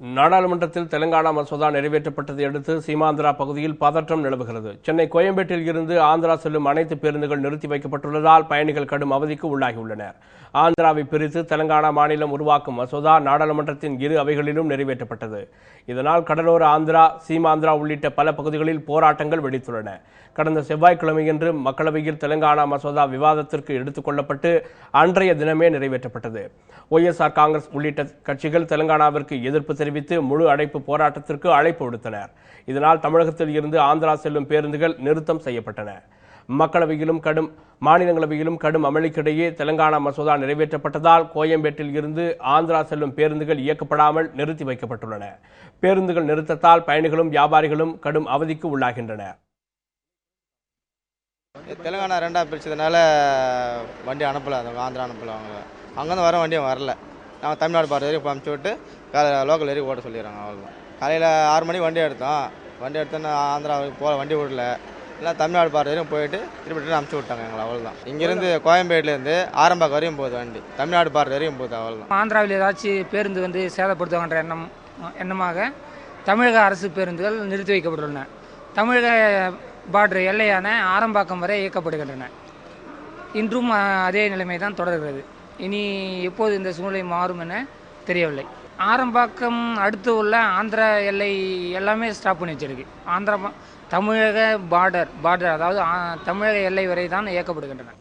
நாடாளுமன்றத்தில் தெலுங்கானா மசோதா நிறைவேற்றப்பட்டதை அடுத்து சீமாந்திரா பகுதியில் பதற்றம் நிலவுகிறது. சென்னை கோயம்பேட்டில் இருந்து ஆந்திரா செல்லும் அனைத்து பேருந்துகள் நிறுத்தி வைக்கப்பட்டுள்ளதால் பயணிகள் கடும் அவதிக்கு உள்ளாகியுள்ளனர். ஆந்திராவை பிரித்து தெலங்கானா மாநிலம் உருவாக்கும் மசோதா நாடாளுமன்றத்தின் இரு அவைகளிலும் நிறைவேற்றப்பட்டது. இதனால் கடலோர ஆந்திரா சீமாந்திரா உள்ளிட்ட பல பகுதிகளில் போராட்டங்கள் வெடித்துள்ளன. கடந்த செவ்வாய்க்கிழமையன்று மக்களவையில் தெலங்கானா மசோதா விவாதத்திற்கு எடுத்துக் கொள்ளப்பட்டு அன்றைய தினமே நிறைவேற்றப்பட்டது. ஒய்எஸ்ஆர் காங்கிரஸ் உள்ளிட்ட கட்சிகள் தெலங்கானாவிற்கு எதிர்ப்பு தெரிவித்து முழு அடைப்பு போராட்டத்திற்கு அழைப்பு விடுத்தனர். இதனால் தமிழகத்தில் இருந்து ஆந்திரா செல்லும் பேருந்துகள் நிறுத்தம் செய்யப்பட்டன. மக்களவையிலும் கடும் மாநிலங்களவையிலும் கடும் அமளிக்கிடையே தெலங்கானா மசோதா நிறைவேற்றப்பட்டதால் கோயம்பேட்டில் இருந்து ஆந்திரா செல்லும் பேருந்துகள் இயக்கப்படாமல் நிறுத்தி வைக்கப்பட்டுள்ளன. பேருந்துகள் நிறுத்தத்தால் பயணிகளும் வியாபாரிகளும் கடும் அவதிக்கு உள்ளாகின்றனர். தெலுங்கானா ரெண்டாக பிரிச்சதுனால வண்டி அனுப்பலை ஆந்திரா அனுப்பலை அவங்க. அங்கேருந்து வர வண்டியும் வரல. நாங்கள் தமிழ்நாடு பார் வரைக்கும் அமுச்சு விட்டு லோக்கல் வரைக்கும் ஓட்ட சொல்லிடுறாங்க அவ்வளோதான் காலையில் ஆறு மணிக்கு வண்டி எடுத்தோம். வண்டி எடுத்தோன்னு ஆந்திரா போக வண்டி விடல. எல்லாம் தமிழ்நாடு பார் வரைக்கும் போயிட்டு திருப்பி அமுச்சு விட்டாங்க எங்களை அவ்வளோதான் இங்கேருந்து கோயம்பேட்டிலேருந்து ஆரம்பாக்கம் வரையும் போகுது வண்டி. தமிழ்நாடு பார் வரையும் போகுது அவ்வளோதான் ஆந்திராவில் ஏதாச்சும் பேருந்து வந்து சேதப்படுத்துவாங்கன்ற எண்ணம் எண்ணமாக தமிழக அரசு பேருந்துகள் நிறுத்தி வைக்கப்பட்டுள்ளன. தமிழக பார்டர் எல்லையான ஆரம்பாக்கம் வரை இயக்கப்படுகின்றன. இன்றும் அதே நிலைமை தான் தொடர்கிறது. இனி எப்போது இந்த சூழ்நிலை மாறும் என தெரியவில்லை. ஆரம்பாக்கம் அடுத்து உள்ள ஆந்திரா எல்லை எல்லாமே ஸ்டாப் பண்ணி வச்சிருக்கு. ஆந்திரா தமிழக பார்டர் பார்டர் அதாவது தமிழக எல்லை வரை தான் இயக்கப்படுகின்றன.